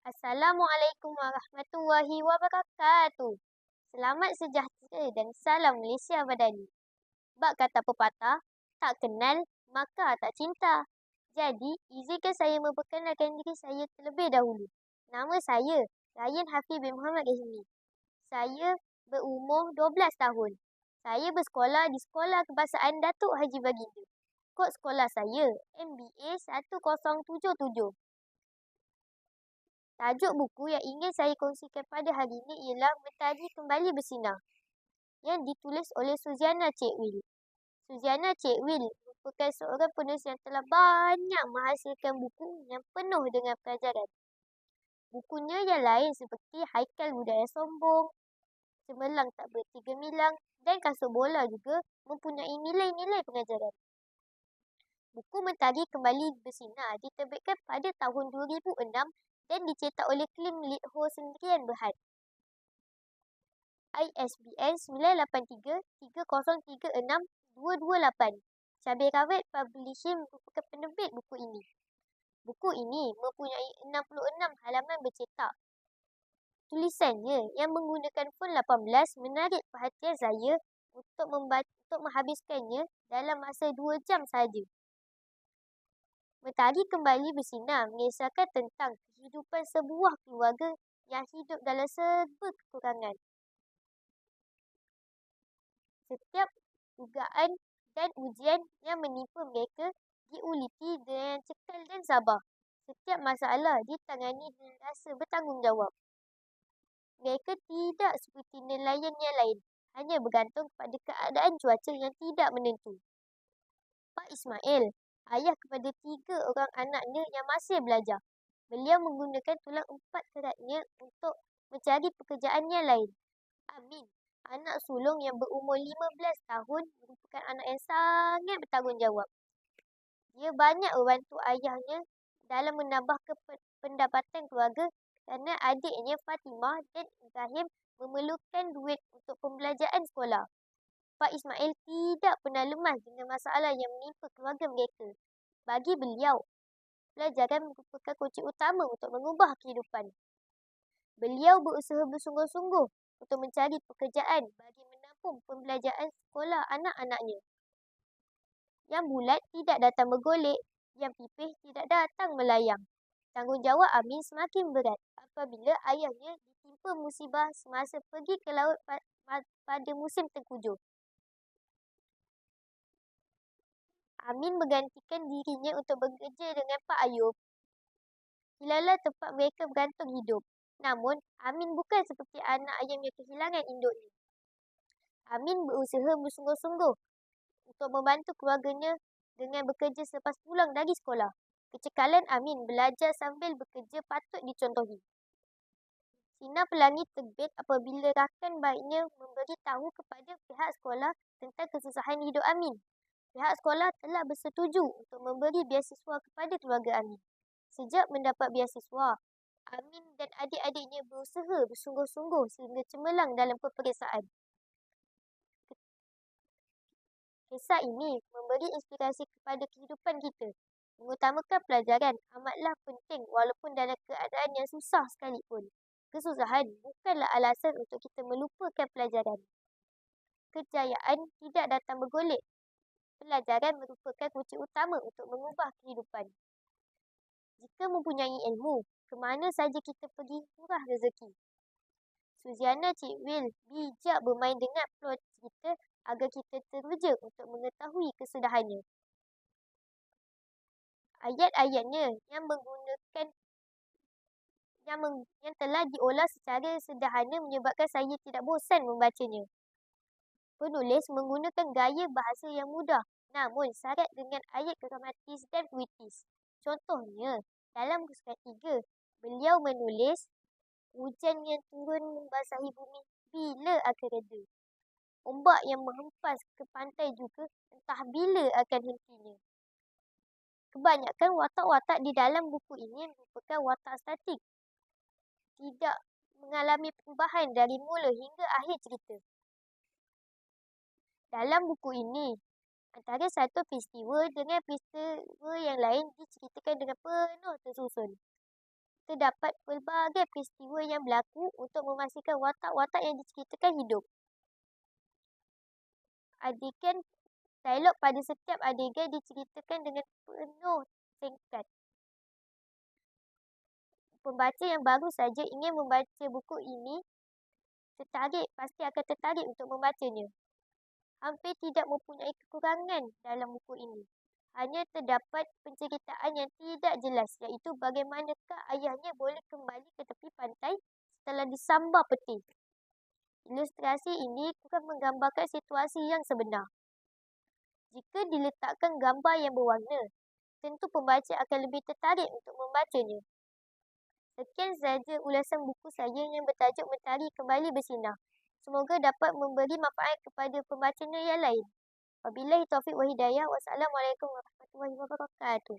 Assalamualaikum warahmatullahi wabarakatuh. Selamat sejahtera dan salam Malaysia Madani. Bak kata pepatah, tak kenal maka tak cinta. Jadi, izinkan saya memperkenalkan diri saya terlebih dahulu. Nama saya Ryan Hafiz bin Muhammad Rahimi. Saya berumur 12 tahun. Saya bersekolah di Sekolah Kebahasaan Datuk Haji Baginda. Kod sekolah saya MBA 1077. Tajuk buku yang ingin saya kongsikan pada hari ini ialah Mentari Kembali Bersinar yang ditulis oleh Suziana Cik Will. Suziana Cik Will merupakan seorang penulis yang telah banyak menghasilkan buku yang penuh dengan pelajaran. Bukunya yang lain seperti Haikal Budaya Sombong, Cemerlang Tak Berhenti Gemilang dan Kasut Bola juga mempunyai nilai-nilai pengajaran. Buku Mentari Kembali Bersinar diterbitkan pada tahun 2006 dan dicetak oleh Klim Lidho Sendirian Berhad. ISBN 983-3036-228. Cabai Rawit Publishing merupakan penerbit buku ini. Buku ini mempunyai 66 halaman bercetak. Tulisannya yang menggunakan font 18 menarik perhatian saya untuk membaca, untuk menghabiskannya dalam masa 2 jam saja. Mentari kembali bersinar mengisahkan tentang kehidupan sebuah keluarga yang hidup dalam serba kekurangan. Setiap dugaan dan ujian yang menimpa mereka diuliti dengan cekal dan sabar. Setiap masalah ditangani dengan rasa bertanggungjawab. Mereka tidak seperti nelayan yang lain, hanya bergantung pada keadaan cuaca yang tidak menentu. Pak Ismail ayah kepada tiga orang anaknya yang masih belajar. Beliau menggunakan tulang empat keratnya untuk mencari pekerjaan yang lain. Amin, anak sulung yang berumur 15 tahun merupakan anak yang sangat bertanggungjawab. Dia banyak membantu ayahnya dalam menambah pendapatan keluarga kerana adiknya Fatimah dan Ibrahim memerlukan duit untuk pembelajaran sekolah. Pak Ismail tidak pernah lemas dengan masalah yang menimpa keluarga mereka. Bagi beliau, pelajaran merupakan kunci utama untuk mengubah kehidupan. Beliau berusaha bersungguh-sungguh untuk mencari pekerjaan bagi menampung pembelajaran sekolah anak-anaknya. Yang bulat tidak datang bergolek, yang pipih tidak datang melayang. Tanggungjawab Amin semakin berat apabila ayahnya ditimpa musibah semasa pergi ke laut pada musim tengkujuh. Amin bergantikan dirinya untuk bekerja dengan Pak Ayub. Hilalah tempat mereka bergantung hidup. Namun, Amin bukan seperti anak ayam yang kehilangan induknya. Amin berusaha bersungguh-sungguh untuk membantu keluarganya dengan bekerja selepas pulang dari sekolah. Kecekalan Amin belajar sambil bekerja patut dicontohi. Sinar pelangi terbit apabila rakan baiknya memberi tahu kepada pihak sekolah tentang kesusahan hidup Amin. Pihak sekolah telah bersetuju untuk memberi biasiswa kepada keluarga Amin. Sejak mendapat biasiswa, Amin dan adik-adiknya berusaha bersungguh-sungguh sehingga cemerlang dalam peperiksaan. Kisah ini memberi inspirasi kepada kehidupan kita. Mengutamakan pelajaran amatlah penting walaupun dalam keadaan yang susah sekalipun. Kesusahan bukanlah alasan untuk kita melupakan pelajaran. Kejayaan tidak datang bergolek pelajaran merupakan kunci utama untuk mengubah kehidupan. Jika mempunyai ilmu, ke mana saja kita pergi murah rezeki. Suziana Cik Will bijak bermain dengan plot cerita agar kita teruja untuk mengetahui kesudahannya. Ayat-ayatnya yang menggunakan yang, meng, yang telah diolah secara sederhana menyebabkan saya tidak bosan membacanya. Penulis menggunakan gaya bahasa yang mudah namun syarat dengan ayat gramatis dan puitis. Contohnya, dalam kesukaan tiga, beliau menulis hujan yang turun membasahi bumi bila akan reda. Ombak yang menghempas ke pantai juga entah bila akan hentinya. Kebanyakan watak-watak di dalam buku ini merupakan watak statik. Tidak mengalami perubahan dari mula hingga akhir cerita. Dalam buku ini, antara satu peristiwa dengan peristiwa yang lain diceritakan dengan penuh tersusun. terdapat pelbagai peristiwa yang berlaku untuk memastikan watak-watak yang diceritakan hidup. Adegan dialog pada setiap adegan diceritakan dengan penuh singkat. Pembaca yang baru saja ingin membaca buku ini tertarik, pasti akan tertarik untuk membacanya. Hampir tidak mempunyai kekurangan dalam buku ini. Hanya terdapat penceritaan yang tidak jelas iaitu bagaimanakah ayahnya boleh kembali ke tepi pantai setelah disambar peti. Ilustrasi ini bukan menggambarkan situasi yang sebenar. Jika diletakkan gambar yang berwarna, tentu pembaca akan lebih tertarik untuk membacanya. Sekian sahaja ulasan buku saya yang bertajuk Mentari Kembali Bersinar. Semoga dapat memberi manfaat kepada pembacanya yang lain. Wabillahi taufiq wa hidayah. Wassalamualaikum warahmatullahi wabarakatuh.